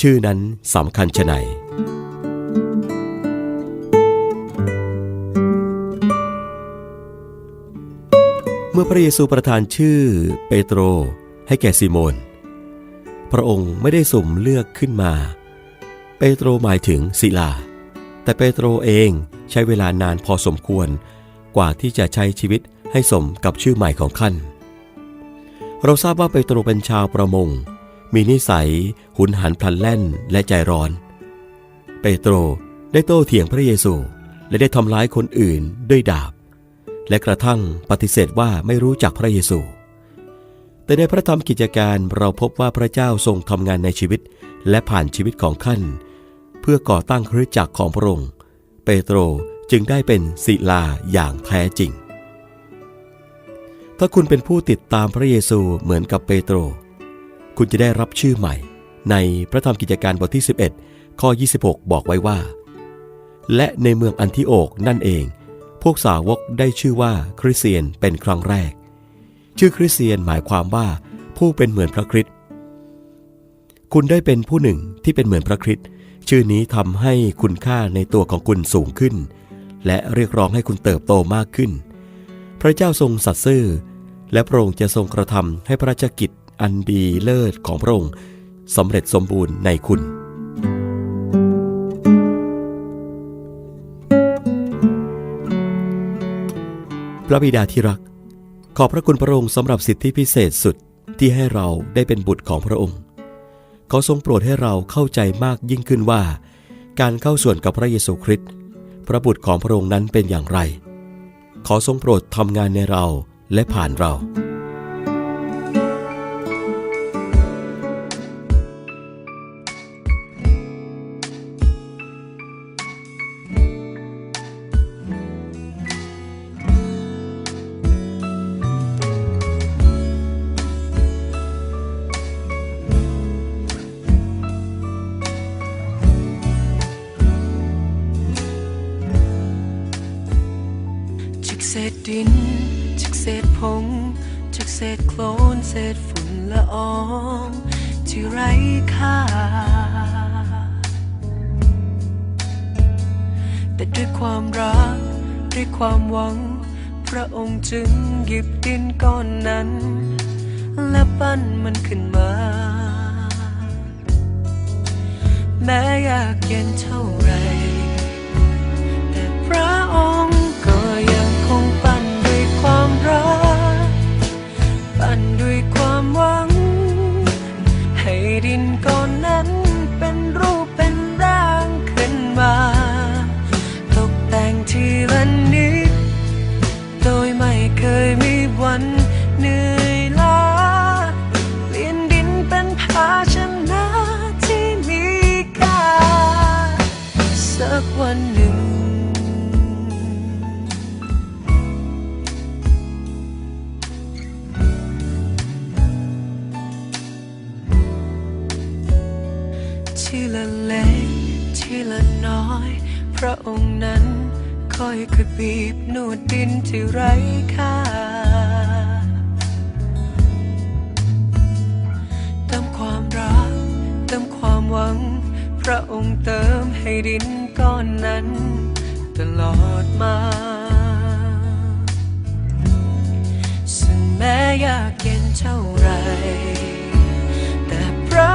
ชื่อนั้นสำคัญชะไหนเมื่อพระเยซูประทานชื่อเปโตรให้แก่ซีโมน พระองค์ไม่ได้สุ่มเลือกขึ้นมา เปโตรหมายถึงศิลา แต่เปโตรเองใช้เวลานานพอสมควร กว่าที่จะใช้ชีวิตให้สมกับชื่อใหม่ของท่านเราทราบว่าเปโตรเป็นชาวประมง มีนิสัย หุนหันพลันแล่นและใจร้อน เปโตรได้โต้เถียงพระเยซูและได้ทำร้ายคนอื่นด้วยดาบ และกระทั่งปฏิเสธว่าไม่รู้จักพระเยซู แต่ในพระธรรมกิจการเราพบว่าพระเจ้าทรงทำงานในชีวิตและผ่านชีวิตของท่านเพื่อก่อตั้งคริสตจักรของพระองค์เปโตรจึงได้เป็นศิลาอย่างแท้จริง ถ้าคุณเป็นผู้ติดตามพระเยซูเหมือนกับเปโตร คุณจะได้รับชื่อใหม่ ในพระธรรมกิจการบทที่ 11 ข้อ 26 บอกไว้ว่า และในเมืองอันทิโอกนั่นเอง พวกสาวกได้ชื่อว่าคริสเตียนเป็นครั้งแรก ชื่อคริสเตียนหมายความว่า ผู้เป็นเหมือนพระคริสต์คุณได้เป็นผู้หนึ่งที่เป็นเหมือนพระคริสต์ชื่อนี้ทำให้คุณค่าในตัวของคุณสูงขึ้น และเรียกร้องให้คุณเติบโตมากขึ้น พระเจ้าทรงสัตย์ซื่อและพระองค์จะทรงกระทำให้พระราชกิจ อันดีเลิศของพระองค์สำเร็จสมบูรณ์ในคุณ พระบิดาที่รัก ขอบพระคุณพระองค์สำหรับสิทธิพิเศษสุดที่ให้เราได้เป็นบุตรของพระองค์ขอทรงโปรดให้เราเข้าใจมากยิ่งขึ้นว่า การเข้าส่วนกับพระเยซูคริสต์พระบุตรของพระองค์นั้นเป็นอย่างไร ขอทรงโปรดทำงานในเราและผ่านเรา ดิน จากเศษผง จากเศษโคลนเศษฝุ่นละอองที่ไร้ค่า แต่ด้วยความรัก ด้วยความหวัง พระองค์จึงหยิบดินก้อนนั้น และปั้นมันขึ้นมา แม้ยากเย็นเท่าไร ละเล็กทีละน้อย พระองค์นั้นค่อยค่อยบีบนวดดินที่ไร้ค่าเติมความรักเติมความหวัง พระองค์เติมให้ดินก้อนนั้น ตลอดมาซึ่งแม้ยากเย็นเท่าไร แต่พระ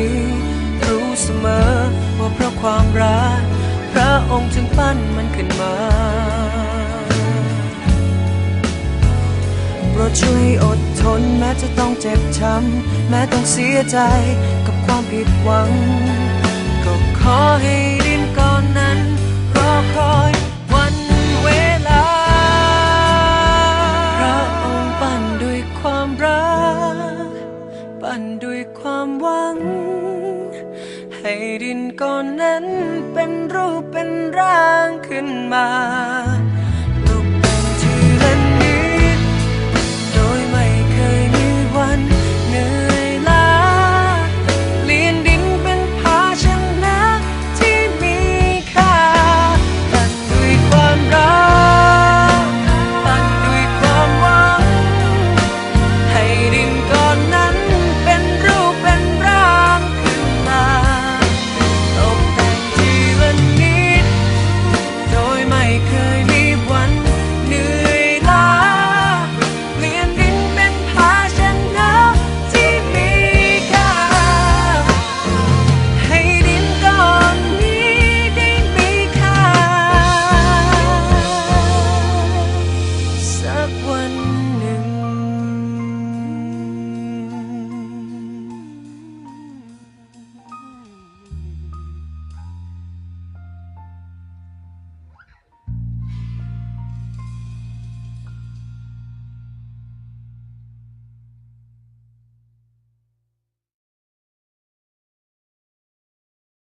ก้อนนี้รู้เสมอว่าเพราะความรัก พระองค์จึงปั้นมันขึ้นมาโปรดช่วยอดทนแม้จะต้องเจ็บช้ำแม้ต้องเสียใจกับความผิดหวัง ก็ขอให้ดินก้อนนั้นรอคอย เป็นรูปเป็นร่างขึ้นมา one